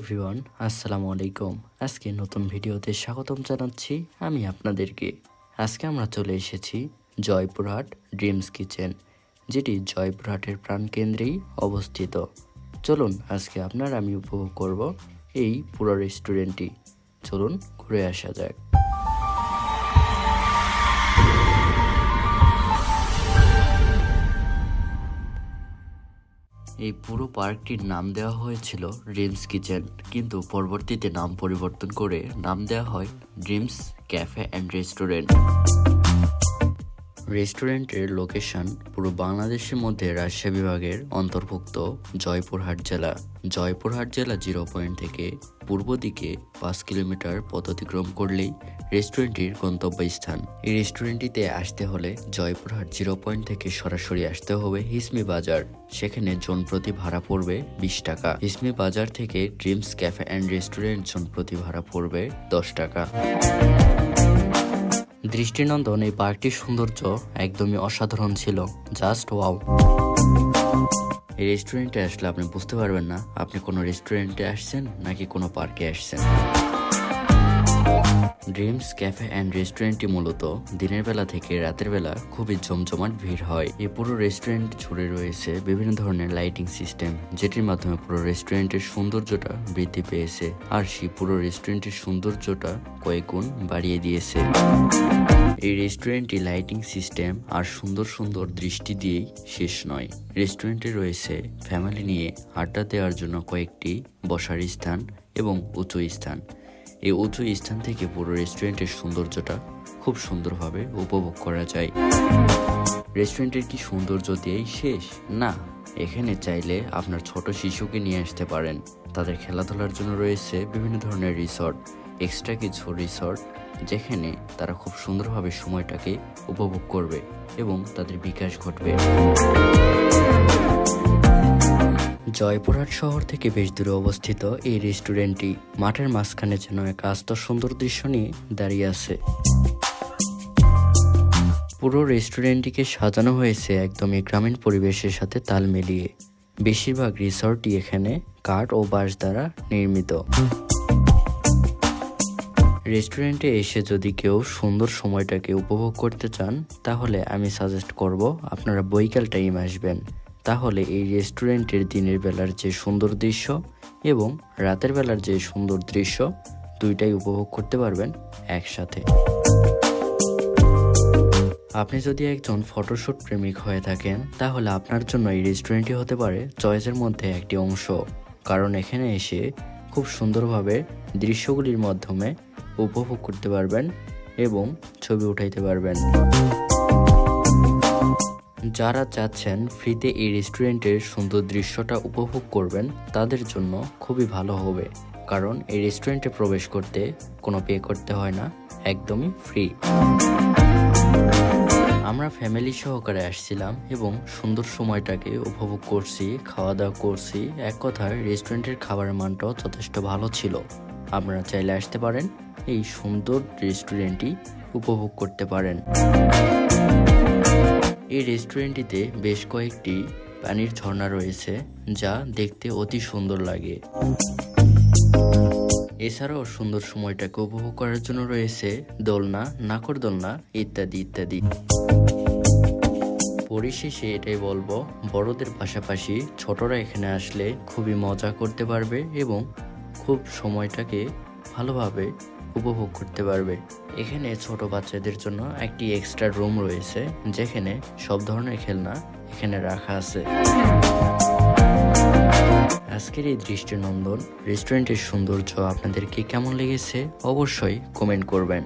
Everyone, আসসালামু আলাইকুম। আজকে নতুন ভিডিওতে স্বাগতম জানাচ্ছি আমি আপনাদেরকে। আজকে আমরা চলে এসেছি জয়পুরহাট ড্রিমস কিচেন, যেটি জয়পুরহাটের প্রাণকেন্দ্রেই অবস্থিত। চলুন, আজকে আপনার আমি উপভোগ করব এই পুরো রেস্টুরেন্টটি। চলুন, ঘুরে আসা যাক। এই পুরো পার্কটির নাম দেওয়া হয়েছিল ড্রিমস কিচেন। কিন্তু পরবর্তীতে নাম পরিবর্তন করে নাম দেওয়া হয় ড্রিমস ক্যাফে অ্যান্ড রেস্টুরেন্ট। রেস্টুরেন্টের লোকেশন পুরো বাংলাদেশের মধ্যে রাজশাহী বিভাগের অন্তর্ভুক্ত জয়পুরহাট জেলা। জয়পুরহাট জেলা জিরো পয়েন্ট থেকে পূর্ব দিকে পাঁচ কিলোমিটার পথ অতিক্রম করলেই রেস্টুরেন্টটির গন্তব্যস্থান। এই রেস্টুরেন্টটিতে আসতে হলে জয়পুরহাট জিরো পয়েন্ট থেকে সরাসরি আসতে হবে হিসমি বাজার। সেখানে জন প্রতি ভাড়া পড়বে বিশ টাকা। হিসমি বাজার থেকে ড্রিমস ক্যাফে অ্যান্ড রেস্টুরেন্ট জন প্রতি ভাড়া পড়বে দশ টাকা। দৃষ্টিনন্দন এই পার্কটির সৌন্দর্য একদমই অসাধারণ ছিল। Just wow. এই রেস্টুরেন্টে আসলে আপনি বুঝতে পারবেন না, আপনি কোনো রেস্টুরেন্টে আসছেন নাকি কোনো পার্কে আসছেন। ড্রিমস, ক্যাফে অ্যান্ড রেস্টুরেন্টটি মূলত দিনের বেলা থেকে রাতের বেলা খুবই জমজমাট ভিড় হয়। এই পুরো রেস্টুরেন্ট জুড়ে রয়েছে বিভিন্ন ধরনের লাইটিং সিস্টেম, যেটির মাধ্যমে পুরো রেস্টুরেন্টের সৌন্দর্যটা বৃদ্ধি পেয়েছে আর সেই পুরো রেস্টুরেন্টের সৌন্দর্যটা কয়েক গুণ বাড়িয়ে দিয়েছে। এই রেস্টুরেন্টটি লাইটিং সিস্টেম আর সুন্দর সুন্দর দৃষ্টি দিয়েই শেষ নয়। রেস্টুরেন্টে রয়েছে ফ্যামিলি নিয়ে আড্ডা দেওয়ার জন্য কয়েকটি বসার স্থান এবং উঁচু স্থান। এই উঁচু স্থান থেকে পুরো রেস্টুরেন্টের সৌন্দর্যটা খুব সুন্দরভাবে উপভোগ করা যায়। রেস্টুরেন্টের কি সৌন্দর্য দিয়েই শেষ? না, এখানে চাইলে আপনার ছোট শিশুকে নিয়ে আসতে পারেন। তাদের খেলাধুলার জন্য রয়েছে বিভিন্ন ধরনের রিসর্ট, এক্সট্রা কিছু রিসর্ট, যেখানে তারা খুব সুন্দরভাবে সময়টাকে উপভোগ করবে এবং তাদের বিকাশ ঘটবে। জয়পুরহাট শহর থেকে বেশ দূরে অবস্থিত এই রেস্টুরেন্টটি। মাঠের মাঝখানে যেন এক আস্ত সুন্দর দৃশ্য নিয়ে দাঁড়িয়ে আছে। পুরো রেস্টুরেন্টটিকে সাজানো হয়েছে একদমই গ্রামীণ পরিবেশের সাথে তাল মিলিয়ে। বেশিরভাগ রিসর্টই এখানে কাঠ ও বাঁশ দ্বারা নির্মিত। রেস্টুরেন্টে এসে যদি কেউ সুন্দর সময়টাকে উপভোগ করতে চান, তাহলে আমি সাজেস্ট করব আপনারা বৈকাল টাইম আসবেন। তাহলে এই রেস্টুরেন্টের দিনের বেলার যে সুন্দর দৃশ্য এবং রাতের বেলার যে সুন্দর দৃশ্য দুইটাই উপভোগ করতে পারবেন একসাথে। আপনি যদি একজন ফটোশ্যুট প্রেমিক হয়ে থাকেন, তাহলে আপনার জন্য এই রেস্টুরেন্টটি হতে পারে চয়েসের মধ্যে একটি অংশ। কারণ এখানে এসে খুব সুন্দরভাবে দৃশ্যগুলির মাধ্যমে উপভোগ করতে পারবেন এবং ছবি উঠাইতে পারবেন। যারা চাচ্ছেন ফ্রিতে এই রেস্টুরেন্টের সুন্দর দৃশ্যটা উপভোগ করবেন, তাদের জন্য খুবই ভালো হবে। কারণ এই রেস্টুরেন্টে প্রবেশ করতে কোনো পে করতে হয় না, একদমই ফ্রি। আমরা ফ্যামিলি সহকারে আসছিলাম এবং সুন্দর সময়টাকে উপভোগ করছি খাওয়া দাওয়া করছি। এক কথায়, রেস্টুরেন্টের খাবারের মানটাও যথেষ্ট ভালো ছিল। আপনারা চাইলে আসতে পারেন, এই সুন্দর রেস্টুরেন্টটি উপভোগ করতে পারেন। এই রেস্টুরেন্টটিতে বেশ কয়েকটি পানির ঝর্ণা রয়েছে, যা দেখতে অতি সুন্দর লাগে। এছাড়াও সুন্দর সময়টাকে উপভোগ করার জন্য রয়েছে দোলনা, নাকর দোলনা ইত্যাদি ইত্যাদি। পরিশেষে এটাই বলব, বড়দের পাশাপাশি ছোটরা এখানে আসলে খুবই মজা করতে পারবে এবং খুব সময়টাকে ভালোভাবে উপভোগ করতে পারবে। এখানে ছোট বাচ্চাদের জন্য একটি এক্সট্রা রুম রয়েছে, যেখানে সব ধরনের খেলনা এখানে রাখা আছে। আজকের এই দৃষ্টিনন্দন রেস্টুরেন্টের সৌন্দর্য আপনাদেরকে কেমন লেগেছে অবশ্যই কমেন্ট করবেন।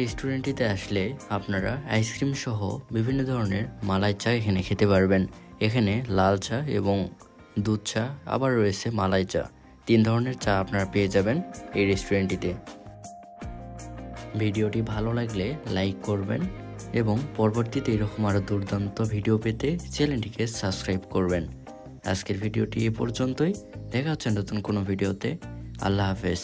রেস্টুরেন্টটিতে আসলে আপনারা আইসক্রিম সহ বিভিন্ন ধরনের মালাই চা এখানে খেতে পারবেন। এখানে লাল চা এবং দুধ চা আবার রয়েছে মালাই চা। তিন ধরনের চা আপনারা পেয়ে যাবেন এই রেস্টুরেন্টটিতে ভিডিওটি ভালো লাগলে লাইক করবেন এবং পরবর্তীতে এরকম আরও দুর্দান্ত ভিডিও পেতে চ্যানেলটিকে সাবস্ক্রাইব করবেন। আজকের ভিডিওটি এ পর্যন্তই। দেখা হচ্ছে নতুন কোনো ভিডিওতে আল্লাহ হাফেজ।